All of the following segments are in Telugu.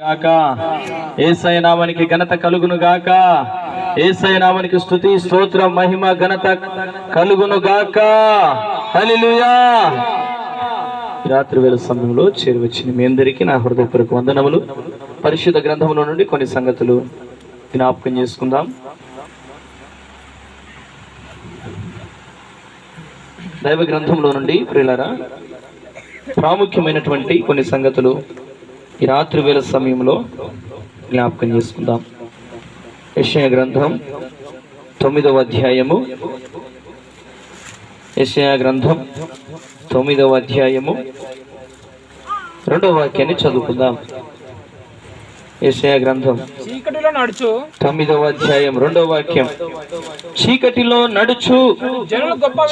గాక. ఏసై నామానికి ఘనత కలుగును గాక. ఏసై నామానికి స్థుతి స్తోత్ర మహిమ ఘనత కలుగును గాక. హల్లెలూయా. రాత్రి వేళ సమయంలో చేరువచ్చింది మీ అందరికీ నా హృదయపూర్వక వందనములు. పరిశుద్ధ గ్రంథంలో నుండి కొన్ని సంగతులు జ్ఞాపకం చేసుకుందాం. దైవ గ్రంథంలో నుండి ప్రియులరా ప్రాముఖ్యమైనటువంటి కొన్ని సంగతులు ఈ రాత్రి వేళ సమయంలో జ్ఞాపకం చేసుకుందాం. యశయ గ్రంథం తొమ్మిదవ అధ్యాయము. యశయ గ్రంథం తొమ్మిదవ అధ్యాయము. రెండవ వాక్యాన్ని చదువుకుందాం. గ్రంథం. చీకటిలో నడుచు. తొమ్మిదవ అధ్యాయం రెండవ వాక్యం. చీకటిలో నడుచు.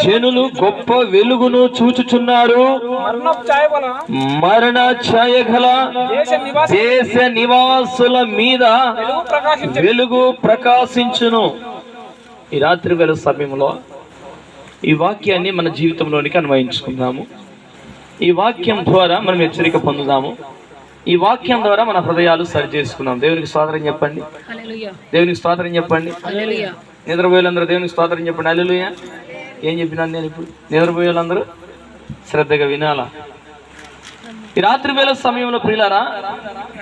జనులు గొప్ప వెలుగును చూచుచున్నారు. మరణ ఛాయ గల దేశ నివాస. దేశ నివాసుల మీద వెలుగు ప్రకాశించును. ఈ రాత్రి వేళ సమయంలో ఈ వాక్యాన్ని మన జీవితంలోనికి అన్వయించుకుందాము. ఈ వాక్యం ద్వారా మనం హెచ్చరిక పొందుదాము. ఈ వాక్యం ద్వారా మన హృదయాలు సరి చేసుకుందాం దేవునికి స్వాతంత్రం చెప్పండి. దేవునికి స్వాతంత్రం చెప్పండి. నిద్రపోయేలందరూ దేవునికి స్తోత్రం చెప్పండి. అల్లుయ ఏం చెప్పినాను నేను ఇప్పుడు? నిద్రపోయేలందరూ శ్రద్ధగా వినాలా? ఈ రాత్రి వేళ సమయంలో ప్రియులారా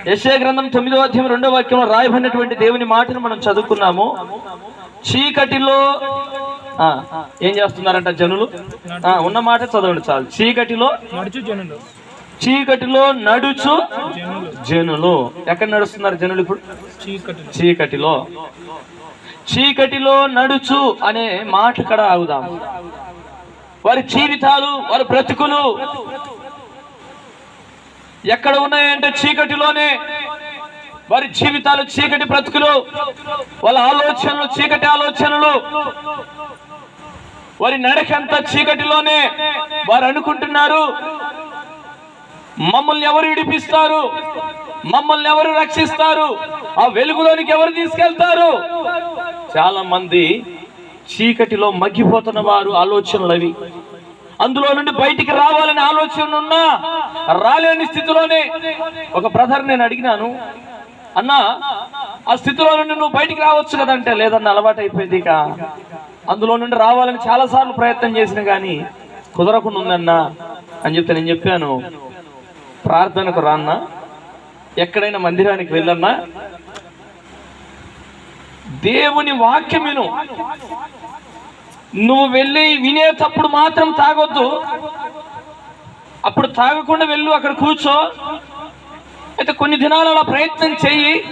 యశయ గ్రంథం తొమ్మిదో అధ్యాయం రెండో వాక్యంలో రాయబడినటువంటి దేవుని మాటను మనం చదువుకున్నాము. చీకటిలో ఆ, ఏం చేస్తున్నారంట జనులు? ఆ, ఉన్న మాట చదవండి చాలు. చీకటిలో నడుచు జనులు. చీకటిలో నడుచు జనులు. ఎక్కడ నడుస్తున్నారు జనులు ఇప్పుడు? చీకటి చీకటిలో. చీకటిలో నడుచు అనే మాట కడ ఆగుదాం. వారి జీవితాలు వారి బ్రతుకులు ఎక్కడ ఉన్నాయంటే చీకటిలోనే. వారి జీవితాలు చీకటి బ్రతుకులు వాళ్ళ ఆలోచనలు చీకటి ఆలోచనలు. వారి నడకంతా చీకటిలోనే. వారు అనుకుంటున్నారు మమ్మల్ని ఎవరు ఇడిపిస్తారు? మమ్మల్ని ఎవరు రక్షిస్తారు? ఆ వెలుగులోనికి ఎవరు తీసుకెళ్తారు? చాలా మంది చీకటిలో మగ్గిపోతున్న వారు ఆలోచనలు అవి. అందులో నుండి బయటికి రావాలని ఆలోచన ఉన్నా రాలేని స్థితిలోనే ఒక బ్రదర్ నేను అడిగినాను. అన్నా ఆ స్థితిలో నుండి నువ్వు బయటికి రావచ్చు కదంటే లేదన్న అలవాటు అయిపోయింది ఇక. అందులో నుండి రావాలని చాలా సార్లు ప్రయత్నం చేసిన కానీ కుదరకుండా ఉందన్నా అని చెప్తే నేను చెప్పాను. ప్రార్థనకు రాన్నా? ఎక్కడైనా మందిరానికి వెళ్ళన్నా? దేవుని వాక్యం విను. నువ్వు వెళ్ళి వినేటప్పుడు మాత్రం తాగొద్దు. అప్పుడు తాగకుండా వెళ్ళు అక్కడ కూర్చో. అయితే కొన్ని దినాలు అలా ప్రయత్నం చెయ్యి.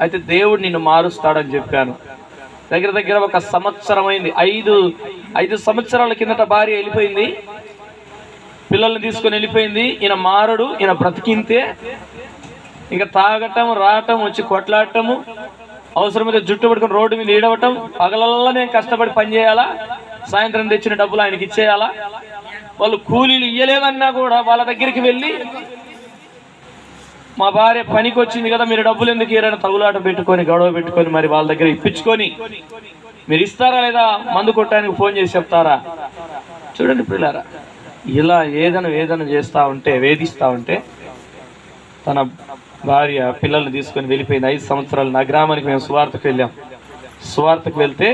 అయితే దేవుడు నిన్ను మారుస్తాడని చెప్పాను. దగ్గర దగ్గర ఒక సంవత్సరం అయింది. ఐదు ఐదు సంవత్సరాల కిందట భార్య వెళ్ళిపోయింది. పిల్లల్ని తీసుకొని వెళ్ళిపోయింది. ఈయన మారడు ఈయన బ్రతికింతే. ఇంకా తాగటం రావటం వచ్చి కొట్లాడటము అవసరమైతే జుట్టు పట్టుకొని రోడ్డు మీద ఈడవటం పగలల్లా నేను కష్టపడి పని చేయాలా? సాయంత్రం తెచ్చిన డబ్బులు ఆయనకి ఇచ్చేయాలా? వాళ్ళు కూలీలు ఇయ్యలేదన్నా కూడా వాళ్ళ దగ్గరికి వెళ్ళి మా భార్య పనికి వచ్చింది కదా మీరు డబ్బులు ఎందుకు ఇయ్యారని తగులాట పెట్టుకొని గొడవ పెట్టుకొని మరి వాళ్ళ దగ్గర ఇప్పించుకొని మీరు ఇస్తారా లేదా? మందు కొట్టడానికి ఫోన్ చేసి చెప్తారా? చూడండి పిల్లారా ఇలా ఏదైనా వేదన చేస్తూ ఉంటే వేధిస్తూ ఉంటే తన భార్య పిల్లల్ని తీసుకొని వెళ్ళిపోయింది. ఐదు సంవత్సరాలు నా గ్రామానికి మేము సువార్తకు వెళ్ళాం. సువార్తకు వెళ్తే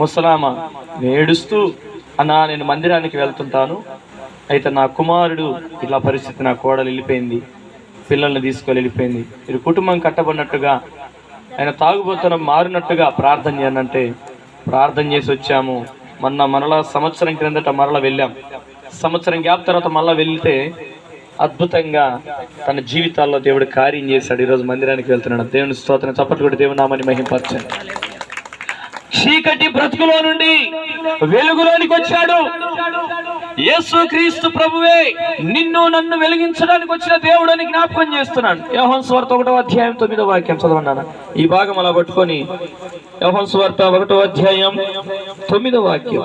ముసలామ ఏడుస్తూ అన్నా నేను మందిరానికి వెళ్తుంటాను. అయితే నా కుమారుడు ఇలా పరిస్థితి నా కోడలు వెళ్ళిపోయింది పిల్లల్ని తీసుకొని వెళ్ళిపోయింది. మీరు కుటుంబం కట్టబడినట్టుగా ఆయన తాగుబోతున్న మారినట్టుగా ప్రార్థన చేయనంటే ప్రార్థన చేసి వచ్చాము. మొన్న మరలా సంవత్సరం క్రిందట మరలా వెళ్ళాం. సంవత్సరం గ్యాప్ తర్వాత మళ్ళా వెళ్తే అద్భుతంగా తన జీవితాల్లో దేవుడు కార్యం చేశాడు. ఈరోజు మందిరానికి వెళ్తున్నాడు. దేవుని స్తోత్రం చప్పట్లు కూడా దేవుని నామని మహింపరచండి. చీకటి బ్రతుకులో నుండి వెలుగులోనికి వచ్చాడు. యేసు క్రీస్తు ప్రభువే నిన్ను నన్ను వెలిగించడానికి వచ్చిన దేవుడని జ్ఞాపకం చేస్తున్నాను యోహన్ స్వార్త ఒకటో అధ్యాయం తొమ్మిదో వాక్యం చదవన్నాను ఈ భాగం అలా పట్టుకొని యోహన్ స్వార్త ఒకటో అధ్యాయం తొమ్మిదో వాక్యం.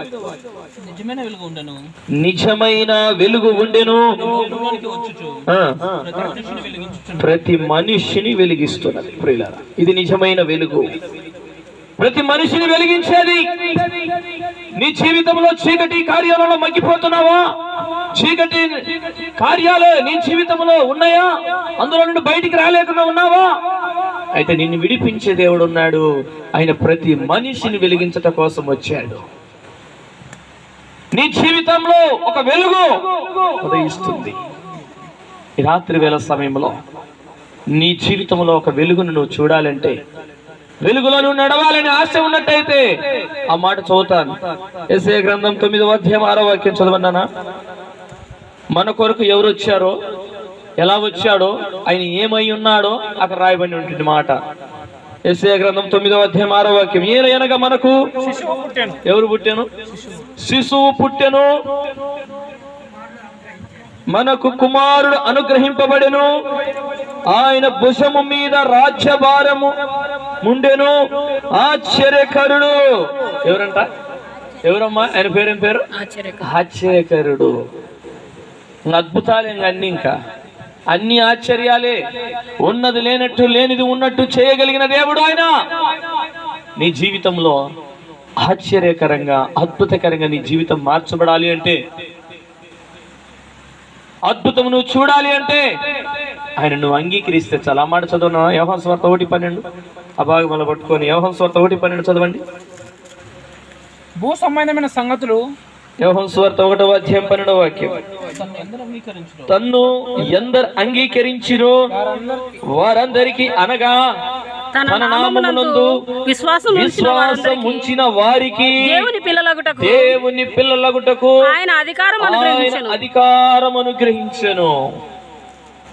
నిజమైన వెలుగు ఉండను. ప్రతి మనిషిని వెలిగిస్తున్నది ప్రియులారా. ఇది నిజమైన వెలుగు. ప్రతి మనిషిని వెలిగించేది. నీ జీవితంలో చీకటి కార్యాలలో మగ్గిపోతున్నావా? చీకటి కార్యాలు నీ జీవితంలో ఉన్నాయా? అందులో నుండి బయటికి రాలేకుండా ఉన్నావా? అయితే నిన్ను విడిపించే దేవుడు ఉన్నాడు. ఆయన ప్రతి మనిషిని వెలిగించట కోసం వచ్చాడు. నీ జీవితంలో ఒక వెలుగు ఉదయిస్తుంది. రాత్రి వేళ సమయంలో నీ జీవితంలో ఒక వెలుగును నువ్వు చూడాలంటే వెలుగులో నువ్వు నడవాలని ఆశ ఉన్నట్టయితే ఆ మాట చదువుతాను. ఎస్ఏ గ్రంథం తొమ్మిదవ అధ్యాయం ఆరో వాక్యం చదవన్నానా మన కొరకు ఎవరు వచ్చారో ఎలా వచ్చాడో ఆయన ఏమై ఉన్నాడో అక్కడ రాయబడి ఉంటుంది మాట. ఎస్ఏ గ్రంథం తొమ్మిదవ అధ్యాయం ఆరో వాక్యం. అనగా మనకు ఎవరు పుట్టాను శిశువు పుట్టెను. మనకు కుమారుడు అనుగ్రహింపబడెను. ఆయన భుజము మీద రాజ్యభారము ముండెను. ఆశ్చర్యకరుడు. ఎవరంట? ఎవరమ్మా? ఆయన పేరేం పేరు? ఆశ్చర్యకరుడు. అద్భుతాలు అన్ని ఇంకా? అన్ని ఆశ్చర్యాలే. ఉన్నది లేనట్టు లేనిది ఉన్నట్టు చేయగలిగిన దేవుడు ఆయన. నీ జీవితంలో ఆశ్చర్యకరంగా అద్భుతకరంగా నీ జీవితం మార్చబడాలి అంటే అద్భుతం నువ్వు చూడాలి అంటే ఆయన నువ్వు అంగీకరిస్తే చాలా. మాట చదవను? యోహన్ స్వార్థ ఒకటి పన్నెండు. అభాగమల పట్టుకొని యోహన్ స్వార్థ ఒకటి పన్నెండు చదవండి. భూ సంబంధమైన సంగతులు యోహన్ స్వార్థ ఒకటవ అధ్యాయం పన్నెండవ వాక్యం. తన్ను ఎందరు అంగీకరించిరో వారందరికీ అనగా తన నామమునందు విశ్వాసం విశ్వాసం ఉంచిన వారికి దేవుని పిల్లలగుటకు దేవుని పిల్లలగుటకు ఆయన అధికారం అనుగ్రహించను. అధికారం అనుగ్రహించను.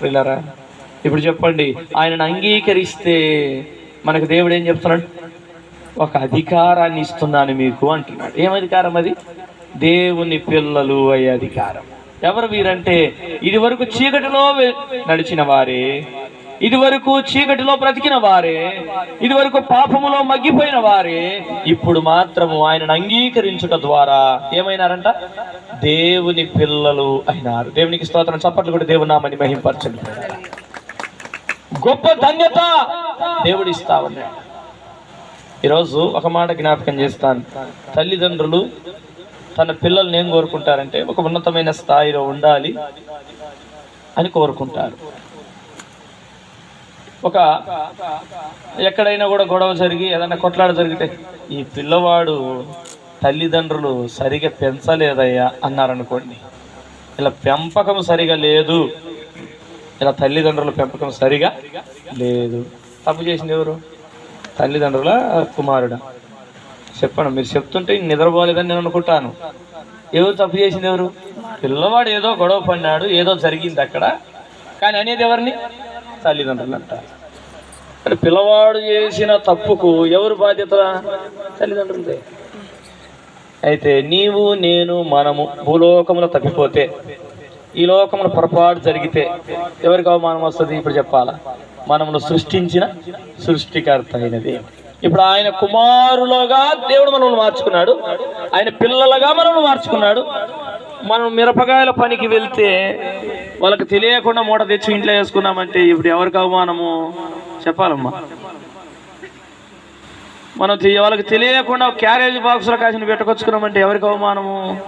పిల్లరా ఇప్పుడు చెప్పండి ఆయనను అంగీకరిస్తే మనకు దేవుడు ఏం చెప్తున్నాడు? ఒక అధికారాన్ని ఇస్తున్నాను మీకు అంటున్నాడు. ఏం అధికారం అది? దేవుని పిల్లలు అయ్యే అధికారం. ఎవరు వీరంటే ఇది వరకు చీకటిలో నడిచిన వారే ఇది వరకు చీకటిలో బ్రతికిన వారే ఇది వరకు పాపములో మగ్గిపోయిన వారే ఇప్పుడు మాత్రము ఆయనను అంగీకరించుట ద్వారా ఏమైనారంట? దేవుని పిల్లలు అయినారు. దేవునికి స్తోత్రం. చప్పట్లు కూడా దేవుని నామని మహింపరచండి. గొప్ప ధన్యత దేవుడు ఇస్తా ఉన్నాడు ఈరోజు ఒక మాట జ్ఞాపకం చేస్తాను. తల్లిదండ్రులు తన పిల్లల్ని ఏం కోరుకుంటారంటే ఒక ఉన్నతమైన స్థాయిలో ఉండాలి అని కోరుకుంటారు. ఒక ఎక్కడైనా కూడా గొడవ జరిగి ఏదైనా కొట్లాడ జరిగితే ఈ పిల్లవాడు తల్లిదండ్రులు సరిగా పెంచలేదయ్యా అన్నారనుకోండి. ఇలా పెంపకం సరిగా లేదు. ఇలా తల్లిదండ్రుల పెంపకం సరిగా లేదు. తప్పు చేసింది ఎవరు? తల్లిదండ్రుల కుమారుడు. చెప్పండి మీరు చెప్తుంటే నిద్రపోలేదని నేను అనుకుంటాను. ఎవరు తప్పు చేసింది ఎవరు? పిల్లవాడు ఏదో గొడవ పడినాడు ఏదో జరిగింది అక్కడ. కానీ అనేది ఎవరిని? తల్లిదండ్రులు అంటారు మరి పిల్లవాడు చేసిన తప్పుకు ఎవరు బాధ్యత? తల్లిదండ్రులదే. అయితే నీవు నేను మనము భూలోకములో తప్పిపోతే ఈ లోకములో పొరపాటు జరిగితే ఎవరికి అవమానం వస్తుంది? ఇప్పుడు చెప్పాలా? మనమును సృష్టించిన సృష్టికర్త అయినది. ఇప్పుడు ఆయన కుమారులుగా దేవుడు మనల్ని మార్చుకున్నాడు. ఆయన పిల్లలుగా మనల్ని మార్చుకున్నాడు. మనం మిరపకాయల పనికి వెళ్తే వాళ్ళకి తెలియకుండా మూట తెచ్చి ఇంట్లో వేసుకున్నామంటే ఇప్పుడు ఎవరికి అవమానము? చెప్పాలమ్మా. మనం వాళ్ళకి తెలియకుండా క్యారేజ్ బాక్స్లో కాసిన పెట్టుకొచ్చుకున్నామంటే ఎవరికి అవమానము?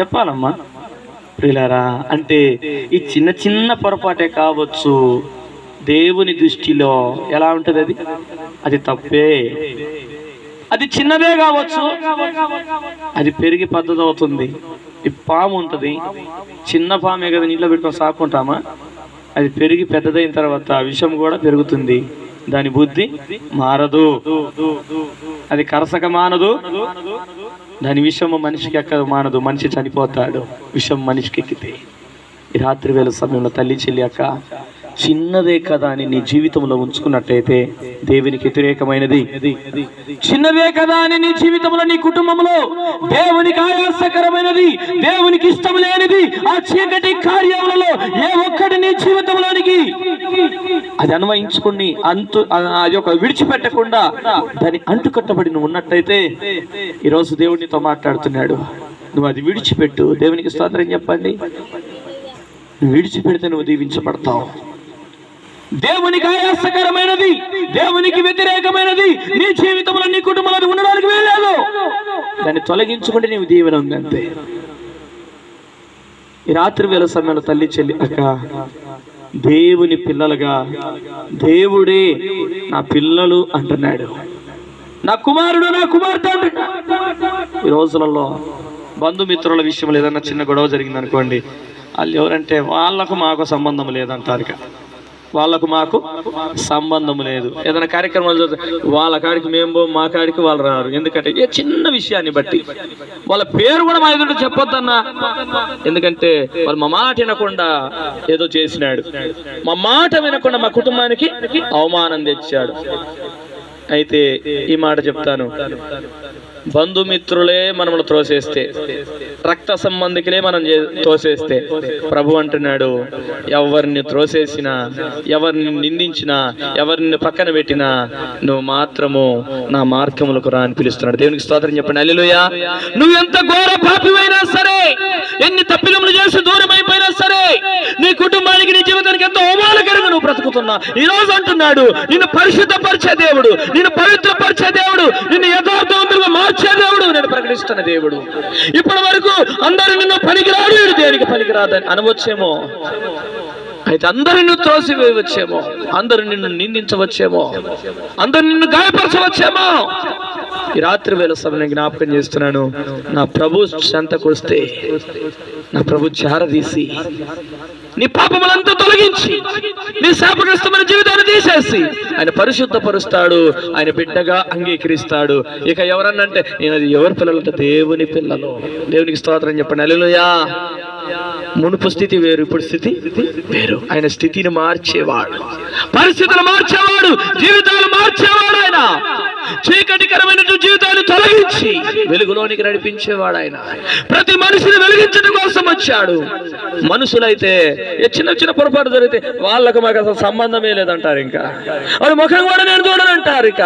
చెప్పాలమ్మా. ప్రియులారా అంటే ఈ చిన్న చిన్న పొరపాటే కావచ్చు. దేవుని దృష్టిలో ఎలా ఉంటుంది అది? అది తప్పే. అది చిన్నదే కావచ్చు. అది పెరిగి పద్ధతి అవుతుంది. ఈ పాము ఉంటుంది. చిన్న పామే కదా నీళ్ళు పెట్టుకొని సాకుంటామా అది పెరిగి పెద్దదైన తర్వాత విషం కూడా పెరుగుతుంది. దాని బుద్ధి మారదు. అది కరసక మానదు. దాని విషము మనిషికి ఎక్కదు మానదు. మనిషి చనిపోతాడు. విషం మనిషికి ఎక్కితే. ఈ రాత్రి వేళ సమయంలో తల్లి చెల్లి అక్క చిన్నదే కదా అని నీ జీవితంలో ఉంచుకున్నట్టయితే దేవునికి వ్యతిరేకమైనది. చిన్నదే కదా అని నీ జీవితంలో నీ కుటుంబంలో దేవునికి ఆయాసకరమైనది దేవునికి ఇష్టం లేనిది ఆ చీకటి కార్యములలో ఏ ఒక్కటి నీ జీవితంలోనికి అది అన్వయించుకుని అంతు ఆ- అది ఒక విడిచిపెట్టకుండా దాన్ని అంటుకట్టబడి నువ్వు ఉన్నట్టయితే ఈరోజు దేవునితో మాట్లాడుతున్నాడు. నువ్వు అది విడిచిపెట్టు. దేవునికి స్తోత్రం చెప్పండి. విడిచిపెడితే నువ్వు దీవించబడతావు. దేవునికి ఆయాసకరమైనది దేవునికి వ్యతిరేకమైనది నీ జీవితంలో నీ కుటుంబంలో ఉండడానికి వీల్లేదు. దాన్ని తొలగించుకుంటే నీవు దీవెన ఉందంతే ఈ రాత్రి వేళ సమయంలో తల్లి చెల్లి అక్క దేవుని పిల్లలుగా దేవుడే నా పిల్లలు అంటున్నాడు. నా కుమారుడు నా కుమార్తె ఈ రోజులలో బంధుమిత్రుల విషయంలో ఏదైనా చిన్న గొడవ జరిగిందనుకోండి వాళ్ళు ఎవరంటే వాళ్ళకు మాకు సంబంధం లేదంటారు వాళ్ళకు మాకు సంబంధం లేదు. ఏదైనా కార్యక్రమాలు జరుగుతాయి, వాళ్ళ కాడికి మేము మా కాడికి వాళ్ళు రారు. ఎందుకంటే ఏ చిన్న విషయాన్ని బట్టి. వాళ్ళ పేరు కూడా మా ఎదురు చెప్పొద్దన్నా. ఎందుకంటే వాళ్ళు మా మాట వినకుండా ఏదో చేసినాడు. మా మాట వినకుండా మా కుటుంబానికి అవమానం తెచ్చాడు. అయితే ఈ మాట చెప్తాను. బంధుమిత్రులే మనల్ని త్రోసేస్తే రక్త సంబంధికులే మనం తోసేస్తే. ప్రభు అంటున్నాడు ఎవరిని త్రోసేసినా ఎవరిని నిందించినా ఎవరిని పక్కన పెట్టినా నువ్వు మాత్రము నా మార్గములకు రా అని పిలుస్తున్నాడు. దేవునికి స్తోత్రం చెప్పండి. అల్లిలోయ నువ్వు ఎంత ఘోర పాపివైనా సరే ఎన్ని తప్పిదములు చేసి దూరం అయిపోయినా సరే నీ కుటుంబానికి నీ జీవితానికి ఎంతో అవమానకరంగా నువ్వు బ్రతుకుతున్నా. ఈ రోజు అంటున్నాడు నిన్ను పరిశుద్ధపరిచే దేవుడు నిన్ను పవిత్రపరిచే దేవుడు నిన్ను యథార్థవంతులుగా మార్చే దేవుడు నేను ప్రకటిస్తున్న దేవుడు. ఇప్పటి వరకు అందరూ నిన్ను పనికిరాడు వీడు దేనికి పనికిరాదని అనవచ్చేమో. అయితే అందరు నిన్ను త్రోసివేయవచ్చేమో అందరు నిన్ను నిందించవచ్చేమో అందరు నిన్ను గాయపరచవచ్చేమో. ఈ రాత్రి వేళ సమయం జ్ఞాపకం చేస్తున్నాను. నా ప్రభు చెంతకు వస్తే నా ప్రభు చారదీసి నీ పాపములంతా తొలగించి నీ శాపగ్రస్తమైన జీవితాన్ని తీసేసి ఆయన పరిశుద్ధపరుస్తాడు ఆయన బిడ్డగా అంగీకరిస్తాడు. ఇక ఎవరన్నంటే నేను అది ఎవరి పిల్లలంటే దేవుని పిల్లలు. దేవునికి స్తోత్రం చెప్పండి. అల్లెలుయా మునుపు స్థితి వేరు ఇప్పుడు స్థితి వేరు. ఆయన స్థితిని మార్చేవాడు. పరిస్థితులు మార్చేవాడు జీవితాలు మార్చేవాడు ఆయన. చీకటికరమైన జీవితాలు తొలగించి వెలుగులోనికి నడిపించేవాడు ఆయన. ప్రతి మనిషిని వెలిగించడం కోసం వచ్చాడు. మనుషులైతే చిన్న చిన్న పొరపాటు జరిగితే వాళ్ళకు మాకు అసలు సంబంధమే లేదంటారు ఇంకా. వాళ్ళు ముఖం కూడా నేను చూడనంటారు ఇక.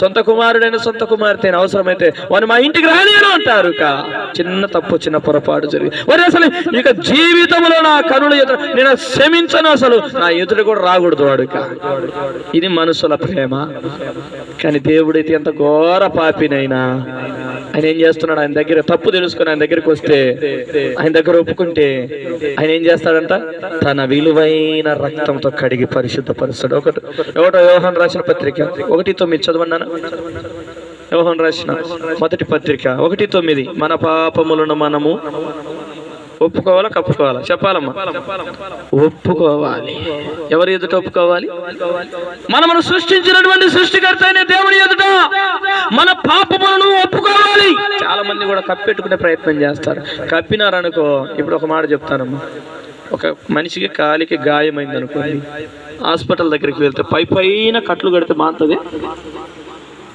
సొంత కుమారుడైన సొంత కుమార్తె అవసరమైతే వారు మా ఇంటికి రానియను అంటారు ఇక. చిన్న తప్పు చిన్న పొరపాటు జరిగి. వారు అసలు ఇక జీవితంలో నా కనుల ఎదుట నేను క్షమించను అసలు. నా ఎదుట కూడా రాకూడదు వాడు ఇక. ఇది మనుషుల ప్రేమ. కానీ దేవుడైతే ఎంత ఘోర పాపినైనా. ఆయన ఏం చేస్తున్నాడు? ఆయన దగ్గర తప్పు తెలుసుకుని ఆయన దగ్గరికి వస్తే ఆయన దగ్గర ఒప్పుకుంటే ఆయన ఏం చేస్తాడంట? తన విలువైన రక్తంతో కడిగి పరిశుద్ధపరుస్తాడు. ఒకటి ఒకటో వ్యవహారం రాసిన పత్రిక? ఒకటి తొమ్మిది చదవన్నాను వ్యవహారం రాసిన మొదటి పత్రిక. ఒకటి తొమ్మిది. మన పాపములను మనము ఒప్పుకోవాలా? కప్పుకోవాలా? చెప్పాలమ్మా. ఒప్పుకోవాలి. ఎవరి ఎదుట ఒప్పుకోవాలి? మనమును సృష్టించినటువంటి సృష్టికర్త అయిన దేవుని ఎదుట మన పాపములను ఒప్పుకోవాలి. చాలా మంది కూడా కప్పెట్టుకునే ప్రయత్నం చేస్తారు. కప్పినారనుకో ఇప్పుడు ఒక మాట చెప్తానమ్మా. ఒక మనిషికి కాలికి గాయమైంది అనుకోండి హాస్పిటల్ దగ్గరికి వెళ్తే పై పైన కట్లు కడితే మాంతది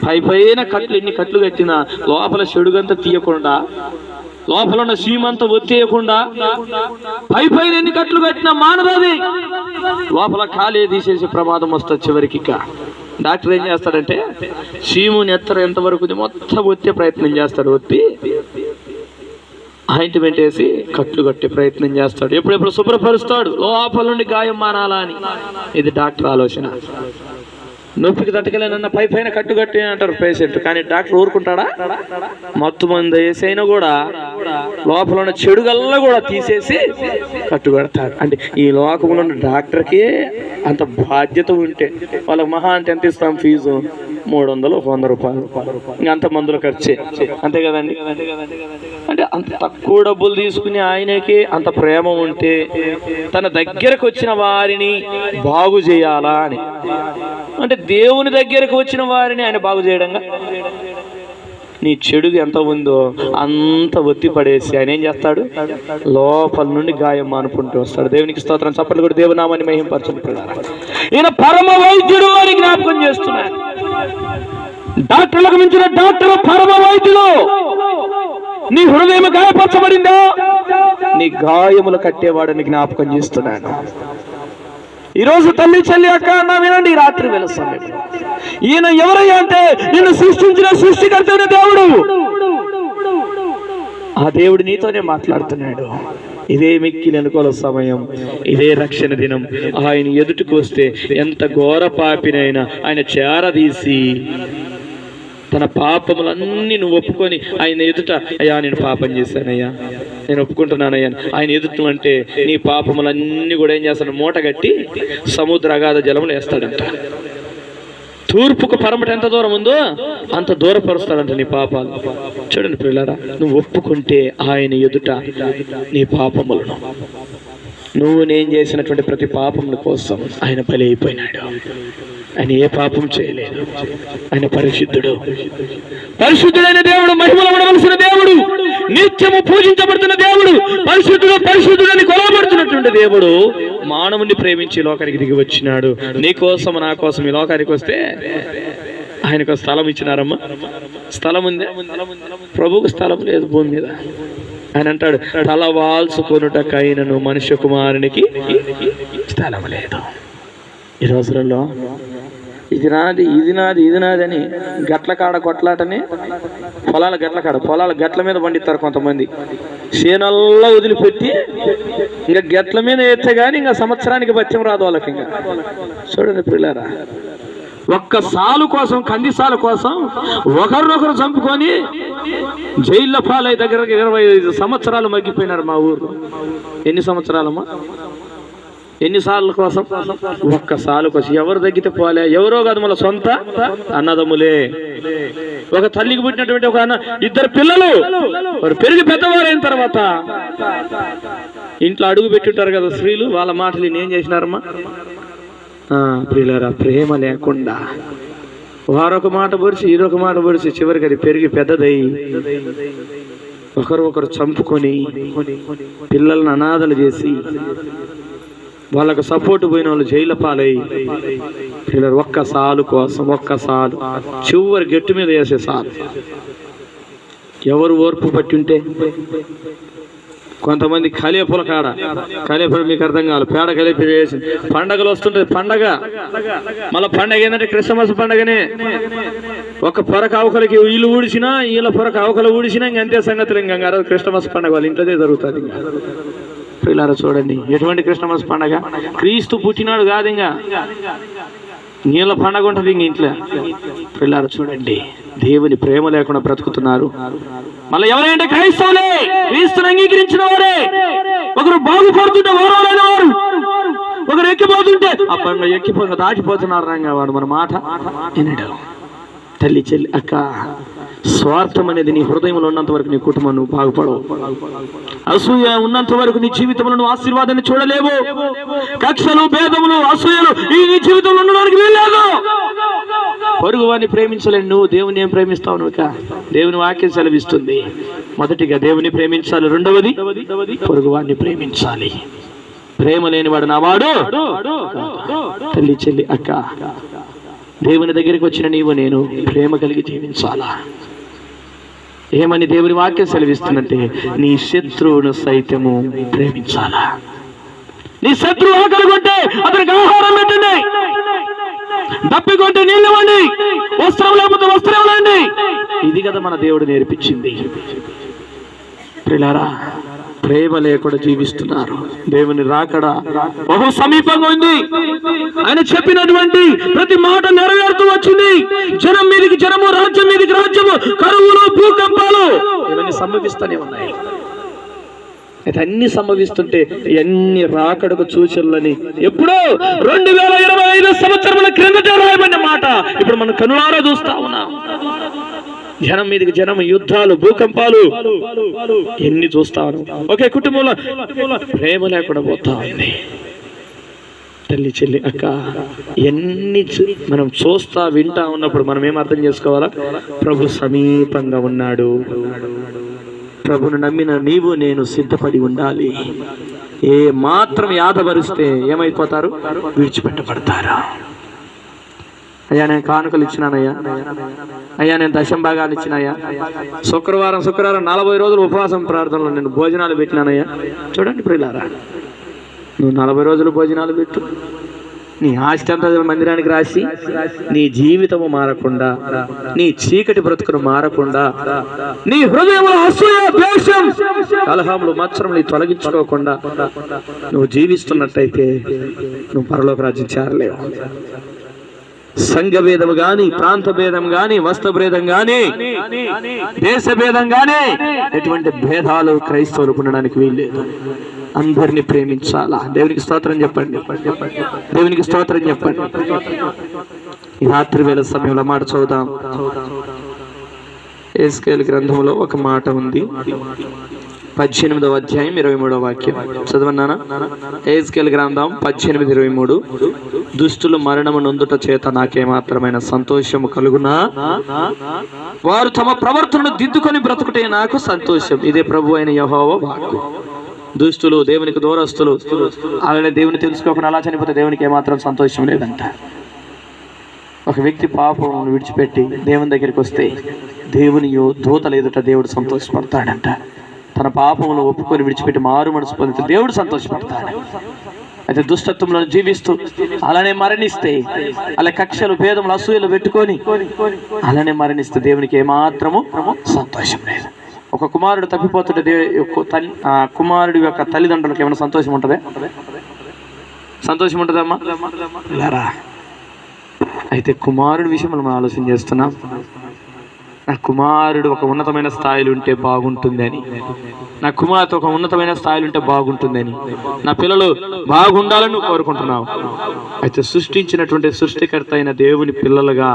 పై పైన కట్లు ఎన్ని కట్లు కట్టినా లోపల చెడుగంతా తీయకుండా లోపల ఉన్న సీమంతా ఒత్తేయకుండా పై పైన ఎన్ని కట్లు కట్టినా మానదది లోపల ఖాళీ తీసేసి ప్రమాదం వస్తుంది చివరికి ఇక. డాక్టర్ ఏం చేస్తాడంటే సీముని ఎత్తర ఎంతవరకు ఉంది మొత్తం ఒత్తే ప్రయత్నం చేస్తాడు ఒత్తి ఆయింట్మెంట్ వేసి కట్లు కట్టే ప్రయత్నం చేస్తాడు. ఎప్పుడెప్పుడు శుభ్రపరుస్తాడు లోపల నుండి గాయం మానాలా అని. ఇది డాక్టర్ ఆలోచన. నొప్పికి తట్టుకెళ్ళనన్న పై పైన కట్టు కట్టి అంటారు పేషెంట్. కానీ డాక్టర్ ఊరుకుంటాడా? మత్తు మంది వేసైనా కూడా లోపల ఉన్న చెడు గల్లా కూడా తీసేసి కట్టు కడతాడు అంటే ఈ లోకంలో ఉన్న డాక్టర్కి అంత బాధ్యత ఉంటే వాళ్ళకి మహా అంటే ఎంత ఇస్తాం ఫీజు? మూడు వందలు వంద రూపాయలు. ఇంకా అంత మందులు ఖర్చే. అంతే కదండి? అంటే అంత తక్కువ డబ్బులు తీసుకుని ఆయనకి అంత ప్రేమ ఉంటే తన దగ్గరకు వచ్చిన వారిని బాగు చేయాలా అని. అంటే దేవుని దగ్గరకు వచ్చిన వారిని ఆయన బాగు చేయడంగా? నీ చెడు ఎంత ఉందో అంత ఒత్తి పడేసి ఆయన ఏం చేస్తాడు? లోపల నుండి గాయం మానుకుంటూ వస్తాడు. దేవునికి స్తోత్రం. చప్పట్లు కూడా దేవునామాన్ని మహింపరచండి పిల్లారా. ఈయన పరమ వైద్యుడు అని జ్ఞాపకం చేస్తున్నాడు. డాక్టర్లకు మించిన డాక్టర్ పరమ వైద్యులు నీ హృదయం గాయపరచబడిందా? నీ గాయములు కట్టేవాడని జ్ఞాపకం చేస్తున్నాను. ఈరోజు తల్లి చెల్లి అక్క అన్నా వినండి రాత్రి వేళ సమయం. ఈయన ఎవరయ్యా అంటే నిన్ను సృష్టించిన సృష్టికర్తైన దేవుడు. ఆ దేవుడు నీతోనే మాట్లాడుతున్నాడు. ఇదే మిక్కిలి సమయం ఇదే రక్షణ దినం. ఆయన ఎదుటికి వస్తే ఎంత ఘోర పాపినైనా ఆయన చేరదీసి తన పాపములన్నీ నువ్వు ఒప్పుకొని ఆయన ఎదుట అయ్యా నేను పాపం చేశానయ్యా. నేను ఒప్పుకుంటున్నానయ్యా. ఆయన ఎదుట అంటే నీ పాపములన్నీ కూడా ఏం చేస్తాను మూట కట్టి సముద్ర అగాధ జలములు వేస్తాడంట. తూర్పుకు పరమట ఎంత దూరం ఉందో అంత దూరపరుస్తాడంట నీ పాపాలు. చూడండి పిల్లరా నువ్వు ఒప్పుకుంటే ఆయన ఎదుట నీ పాపములను. నువ్వు నేను చేసినటువంటి ప్రతి పాపముల కోసం ఆయన బలి అయిపోయినాడు. ఆయన ఏ పాపం చేయలేదు. ఆయన పరిశుద్ధుడు. పరిశుద్ధుడైన దేవుడు మహిమలు దేవుడు నిత్యము పూజించబడుతున్న దేవుడు పరిశుద్ధుడు పరిశుద్ధుడని కొలవబడుతున్నటువంటి దేవుడు మానవుని ప్రేమించి లోకానికి దిగి వచ్చినాడు. నీ కోసం నా కోసం ఈ లోకానికి వస్తే ఆయనకు స్థలం ఇచ్చినారమ్మా. స్థలం ఉంది. ప్రభుకు స్థలం లేదు భూమి మీద. ఆయన అంటాడు తల వాల్చుకొనుటకైనను మనుష్య కుమారునికి స్థలం లేదు. ఈ రోజులలో ఇది నాది ఇది నాది ఇది నాది అని గట్ల కాడ కొట్లాటని పొలాల గట్ల కాడ పొలాల గట్ల మీద పండిస్తారు కొంతమంది. చేనల్లా వదిలిపెట్టి ఇంకా గట్ల మీద ఎత్తే కానీ ఇంకా సంవత్సరానికి బత్యం రాదు వాళ్ళకి ఇంకా. చూడండి పిల్లారా ఒక్క సాలు కోసం కంది సాలు కోసం ఒకరినొకరు చంపుకొని జైల్లో పాలై దగ్గరకి ఇరవై ఐదు సంవత్సరాలు మగ్గిపోయినారు మా ఊరు. ఎన్ని సంవత్సరాలమ్మా? ఎన్నిసార్ల కోసం? ఒక్కసార్లు కోసం ఎవరు తగ్గితే పోలే. ఎవరో కాదు మన సొంత అన్నదమ్ములే. ఒక తల్లికి పుట్టినటువంటి ఒక అన్న ఇద్దరు పిల్లలు. వారు పెరిగి పెద్దవారైన తర్వాత ఇంట్లో అడుగు పెట్టుంటారు కదా స్త్రీలు వాళ్ళ మాటలు ఏం చేసినారమ్మా? ప్రియులరా ప్రేమ లేకుండా. వారొక మాట పొడిచి ఈరొక మాట పొడిచి చివరికి అది పెరిగి పెద్దదై ఒకరు ఒకరు చంపుకొని పిల్లలను అనాథలు చేసి వాళ్ళకు సపోర్ట్ పోయిన వాళ్ళు జైల పాలై. పిల్లలు ఒక్క సాలు కోసం ఒక్క సాలు. చివరి గట్టు మీద వేసే సాలు. ఎవరు ఓర్పు పట్టి ఉంటే? కొంతమంది కలియపుల కాడ. కలియపుల మీకు అర్థం కావాలి. పేడ కలిపి వేసి. పండగలు వస్తుంటది పండగ. మళ్ళీ పండగ ఏంటంటే క్రిస్మస్ పండగనే. ఒక పొరక అవకలకి వీళ్ళు ఊడిసినా వీళ్ళ పొరక ఆవుకలు ఊడిసినా ఇంక అంతే సంగతులు. ఇంకా క్రిస్మస్ పండగ వాళ్ళ ఇంట్లోనే జరుగుతుంది. ఇంకా పిల్లలు చూడండి. ఎటువంటి క్రిస్మస్ పండగ? క్రీస్తు పుట్టినాడు కాదు ఇంకా నీళ్ళ పండగ ఉంటుంది ఇంక ఇంట్లో. పిల్లలు చూడండి. దేవుని ప్రేమ లేకుండా బ్రతుకుతున్నారు. మళ్ళీ ఎవరైనా క్రైస్తవులే? క్రీస్తుని అంగీకరించిన వారే. ఒకరు బాగుపడుతుంటే ఓరవరైన వారు. ఒకరు ఎక్కిపోతుంటే అప్పుడు ఎక్కిపోయి దాటిపోతున్నారు రంగా వాడు మన మాట వినడం. తల్లి చెల్లి అక్క స్వార్థం అనేది నీ హృదయంలో ఉన్నంత వరకు నీ కుటుంబం నువ్వు బాగుపడవు. అసూయ ఉన్నంత వరకు నీ జీవితంలో నువ్వు ఆశీర్వాదాన్ని చూడలేవు. కక్షలు భేదములు అసూయలు ఈ నీ జీవితంలో ఉండడానికి వీల్లేదు. పొరుగు వారిని ప్రేమించలేను నువ్వు దేవుని ఏం ప్రేమిస్తావు నువ్వు దేవుని వాక్యం సెలవిస్తుంది. మొదటిగా దేవుని ప్రేమించాలి రెండవది పొరుగు వారిని ప్రేమించాలి. ప్రేమ లేనివాడు నా వాడు. తల్లి చెల్లి అక్క దేవుని దగ్గరికి వచ్చిన నీవు నేను ప్రేమ కలిగి జీవించాలా? ఏమని దేవుని వాక్యం సెలవిస్తుందంటే నీ శత్రువును సైతము ప్రేమించాలా? నీ శత్రువు ఆకలిగొంటే అతనికి ఆహారం పెట్టండి. దప్పికొంటే నీళ్ళు ఇవ్వండి వస్త్రం లేకపోతే వస్త్రం ఇవ్వండి ఇది కదా మన దేవుడు నేర్పించింది. ప్రిలారా ప్రేమ లేకుండా జీవిస్తున్నారు. దేవుని రాకడ బహు సమీపంగా ఉంది. ఆయన చెప్పినటువంటి ప్రతి మాట నెరవేరుతూ వచ్చింది. జనం మీదకి జనము రాజ్యం మీదకి రాజ్యము కరువులు భూకంపాలు ఇవన్నీ సంభవిస్తూనే ఉన్నాయి. అయితే అన్ని సంభవిస్తుంటే ఇవన్నీ రాకడకు సూచనలని ఎప్పుడో రెండు వేల ఇరవై ఐదు సంవత్సరముల క్రిందట రాయబడిన మాట ఇప్పుడు మనం కనులారా చూస్తా ఉన్నాం. జనం మీదకి జనం యుద్ధాలు భూకంపాలు. ఎన్ని చూస్తాను. ఒకే కుటుంబంలో ప్రేమ లేకుండా పోతా ఉంది. తల్లి చెల్లి అక్క ఎన్ని చూ- మనం చూస్తా వింటా ఉన్నప్పుడు మనం ఏం అర్థం చేసుకోవాలా? ప్రభు సమీపంగా ఉన్నాడు. ప్రభును నమ్మిన నీవు నేను సిద్ధపడి ఉండాలి. ఏ మాత్రం యాదవరిస్తే ఏమైపోతారు? విడిచిపెట్టబడతారా? అయ్యా నేను కానుకలు ఇచ్చినానయ్యా. అయ్యా నేను దశం భాగాలు ఇచ్చినాయా. శుక్రవారం శుక్రవారం నలభై రోజులు ఉపవాసం ప్రార్థనలో నేను భోజనాలు పెట్టినానయ్యా. చూడండి ప్రియులారా నువ్వు నలభై రోజులు భోజనాలు పెట్టు. నీ ఆస్తి మందిరానికి రాసి నీ జీవితము మారకుండా నీ చీకటి బ్రతుకును మారకుండా నీ హృదయంలో అసూయ ద్వేషం కలహములు మత్సరములు తొలగించుకోకుండా నువ్వు జీవిస్తున్నట్టయితే నువ్వు పరలోక రాజ్యం చేరలేవు. సంఘ భేదం గాని ప్రాంత భేదం గాని వస్త్ర భేదం గాని దేశ భేదం గాని ఎటువంటి భేదాలు క్రైస్తవులు ఉండడానికి వీల్లేదు. అందరిని ప్రేమించాలా? దేవునికి స్తోత్రం చెప్పండి. దేవునికి స్తోత్రం చెప్పండి. ఈ రాత్రి వేళ సమయంలో మాట చదువుదాం. ఏస్కేల్ గ్రంథంలో ఒక మాట ఉంది. పద్దెనిమిదవ అధ్యాయం ఇరవై మూడవ వాక్యం చదవన్నానా ఏస్కేల్ గ్రంథం పద్దెనిమిది ఇరవై మూడు దుష్టులు మరణము నొందుట చేత నాకేమాత్రమైన సంతోషము కలుగునా? వారు తమ ప్రవర్తనను దిద్దుకొని బ్రతుకుటే నాకు సంతోషం. ఇదే ప్రభు అయిన యహోవ వాక్కు. దుష్టులు దేవునికి దూరస్తులు. అలానే దేవుని తెలుసుకోకుండా అలా చనిపోతే దేవునికి ఏమాత్రం సంతోషం లేదంట. ఒక వ్యక్తి పాపం విడిచిపెట్టి దేవుని దగ్గరికి వస్తే దేవుని యో- దూతల ఎదుట దేవుడు సంతోషపడతాడంట. తన పాపమును ఒప్పుకొని విడిచిపెట్టి మారు మనసు పొందితే దేవుడు సంతోషపడతాడు. అయితే దుష్టత్వంలో జీవిస్తూ అలానే మరణిస్తే అలా కక్షలు భేదములు అసూయలు పెట్టుకొని అలానే మరణిస్తే దేవునికి ఏమాత్రము సంతోషం లేదు. ఒక కుమారుడు తప్పిపోతుంటే దేవు తల్లి కుమారుడి యొక్క తల్లిదండ్రులకు ఏమైనా సంతోషం ఉంటుందా? సంతోషం ఉంటుందమ్మా అయితే కుమారుడి విషయం మనం ఆలోచన చేస్తున్నాం. నా కుమారుడు ఒక ఉన్నతమైన స్థాయిలో ఉంటే బాగుంటుందని. నా కుమార్తె ఒక ఉన్నతమైన స్థాయిలో ఉంటే బాగుంటుందని. నా పిల్లలు బాగుండాలని నువ్వు కోరుకుంటున్నావు. అయితే సృష్టించినటువంటి సృష్టికర్త అయిన దేవుని పిల్లలుగా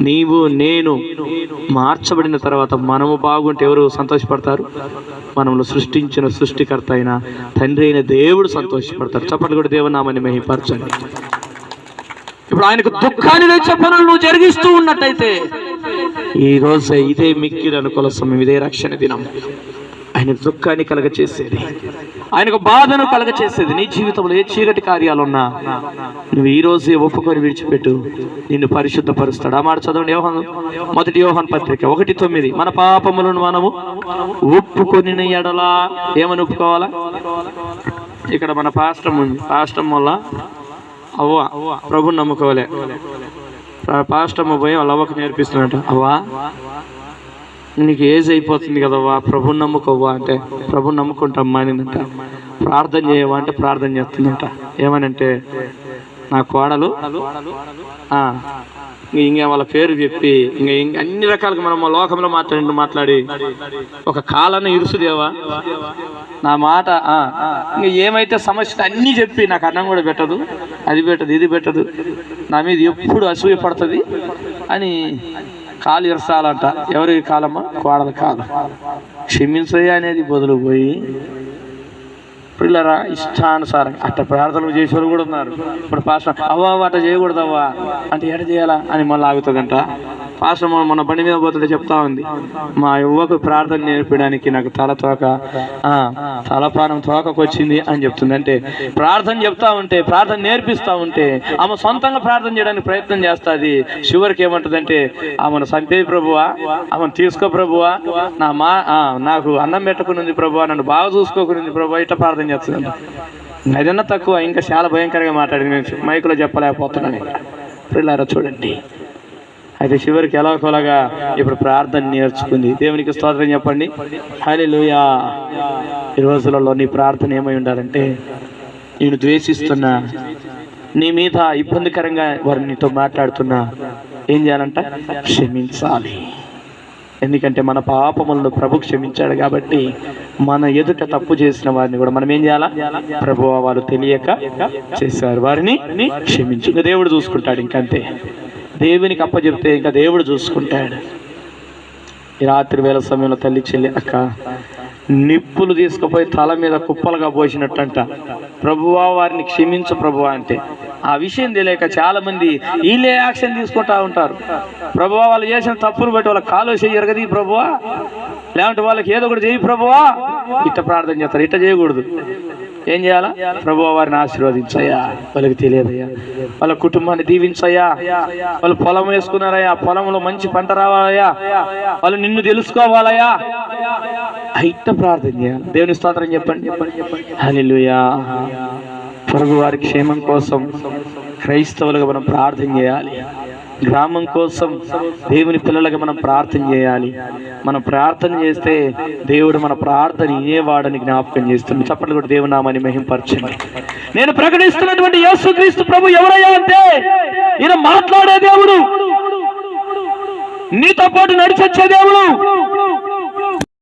నీవు నేను మార్చబడిన తర్వాత మనము బాగుంటే ఎవరు సంతోషపడతారు? మనము సృష్టించిన సృష్టికర్త అయిన తండ్రి అయిన దేవుడు సంతోషపడతారు చప్పట్లు కూడా దేవునామని మహిపరచండి ఇప్పుడు ఆయనకు దుఃఖాన్ని తెచ్చే పనులు నువ్వు జరిగిస్తూ ఉన్నట్టయితే. ఈ రోజు ఇదే మిక్కిలి అనుకూల సమయం ఇదే రక్షణ దినం. ఆయన దుఃఖాన్ని కలగ చేసేది ఆయనకు బాధను కలగ చేసేది నీ జీవితంలో ఏ చీకటి కార్యాలున్నా నువ్వు ఈ రోజే ఒప్పుకొని విడిచిపెట్టు. నిన్ను పరిశుద్ధపరుస్తాడు. ఆ మాట చదవండి. యోహన్ మొదటి యోహన్ పత్రిక ఒకటి తొమ్మిది. మన పాపములను మనము ఒప్పుకొని ఎడలా ఏమని ఒప్పుకోవాలా? ఇక్కడ మన పాస్టమ్ ఉంది పాస్టమ్ వల్ల అవ్వ ప్రభుని నమ్ముకోలే. పాస్టమ్మ పోయి వాళ్ళ అవ్వకు నేర్పిస్తున్నట్టు అవ్వా నీకు ఏజ్ అయిపోతుంది కదవ్వా ప్రభుని నమ్ముకోవా అంటే ప్రభుని నమ్ముకుంటామ్మా అనిందంట. ప్రార్థన చేయవా అంటే ప్రార్థన చేస్తుందంట. ఏమనంటే నా కోడలు ఇంక వాళ్ళ పేరు చెప్పి ఇంక అన్ని రకాలుగా మనం లోకంలో మాట్లాడి మాట్లాడి ఒక కాలాన్ని ఇరుసుదేవా నా మాట ఇంకా ఇంక ఏమైతే సమస్య అన్నీ చెప్పి నాకు అన్నం కూడా పెట్టదు అది పెట్టదు ఇది పెట్టదు నా మీద ఎప్పుడు అసూయ పడుతుంది అని కాలు ఇరసాలంట. ఎవరి కాలమ్మా? కోడల కాలం. క్షమించయ్య అనేది బదులు పోయి పిల్లరా ఇష్టానుసారం అట్ట ప్రార్థనలు చేసేవారు కూడా ఉన్నారు. ఇప్పుడు పాస్టర్ అవ్వ అవ్వ అట్ట చేయకూడదవ్వా అంటే ఎట చేయాలా అని మళ్ళీ ఆగుతుందంట. పాస్టర్ మన బండి మీద పోతుంటే చెప్తా ఉంది. మా యువకు ప్రార్థన నేర్పడానికి నాకు తల తోక ఆ, తలపానం తోకకొచ్చింది అని చెప్తుంది. అంటే ప్రార్థన చెప్తా ఉంటే ప్రార్థన నేర్పిస్తా ఉంటే ఆమె సొంతంగా ప్రార్థన చేయడానికి ప్రయత్నం చేస్తుంది. చివరికి ఏమంటుందంటే ఆమెను సంపే ప్రభువా ఆమెను తీసుకో ప్రభువా. నా మా ఆ, నాకు అన్నం పెట్టుకునింది ప్రభువా నన్ను బాగా చూసుకోకునింది ప్రభువా ఇట్లా ప్రార్థన చేస్తుంది అదన్నా తక్కువ ఇంకా చాలా భయంకరంగా మాట్లాడింది నేను. మైకులో చెప్పలేకపోతున్నాను. పిల్లారా చూడండి. అయితే చివరికి ఎలాగోలాగా ఇప్పుడు ప్రార్థన నేర్చుకుంది. దేవునికి స్తోత్రం చెప్పండి. హల్లెలూయా. ఈ రోజులలో నీ ప్రార్థన ఏమై ఉండాలంటే నేను ద్వేషిస్తున్నా. నీ మీద ఇబ్బందికరంగా వారు నీతో మాట్లాడుతున్నా. ఏం చేయాలంట? క్షమించాలి. ఎందుకంటే మన పాపములను ప్రభు క్షమించాడు కాబట్టి మన ఎదుట తప్పు చేసిన వారిని కూడా మనం ఏం చేయాలా? ప్రభు వారు తెలియక చేశారు. వారిని క్షమించు. ఇంకా దేవుడు చూసుకుంటాడు ఇంకంతే దేవునికి అప్పచెప్తే ఇంకా దేవుడు చూసుకుంటాడు. ఈ రాత్రి వేళ సమయంలో తల్లి చెల్లి అక్క నిప్పులు తీసుకుపోయి తల మీద కుప్పలుగా పోసినట్టంట. ప్రభువా వారిని క్షమించు ప్రభువా అంటే. ఆ విషయం తెలియక చాలామంది వీళ్ళే యాక్షన్ తీసుకుంటా ఉంటారు. ప్రభువా వాళ్ళు చేసిన తప్పులు బట్టి వాళ్ళ కాలు చెయ్యరు ఈ ప్రభువా. లేదంటే వాళ్ళకి ఏదో ఒకటి చేయి ప్రభువా. ఇట్ట ప్రార్థన చేస్తారు. ఇట్ట చేయకూడదు. ఏం చేయాలా? ప్రభు వారిని ఆశీర్వదించయ్యా. వాళ్ళకి తెలియదయ్యా. వాళ్ళ కుటుంబాన్ని దీవించయ్యా. వాళ్ళు పొలం వేసుకున్నారయ్యా. పొలంలో మంచి పంట రావాలయ్యా. వాళ్ళు నిన్ను తెలుసుకోవాలయ్యా. అయిట ప్రార్థన చేయాలి. దేవుని స్తోత్రం చెప్పండి. అని పొరుగు వారి క్షేమం కోసం క్రైస్తవులుగా మనం ప్రార్థన చేయాలి. గ్రామం కోసం దేవుని పిల్లలకి మనం ప్రార్థన చేయాలి. మనం ప్రార్థన చేస్తే దేవుడు మన ప్రార్థన ఇయ్యేవాడని జ్ఞాపకం చేస్తుంది. చప్పట్లు కూడా దేవుని నామాన్ని మహింపరచండి. నేను ప్రకటిస్తున్నటువంటి యేసుక్రీస్తు ప్రభు ఎవరయ్యా అంటే ఈయన మాట్లాడే దేవుడు. నీతో పాటు నడిచొచ్చే దేవుడు.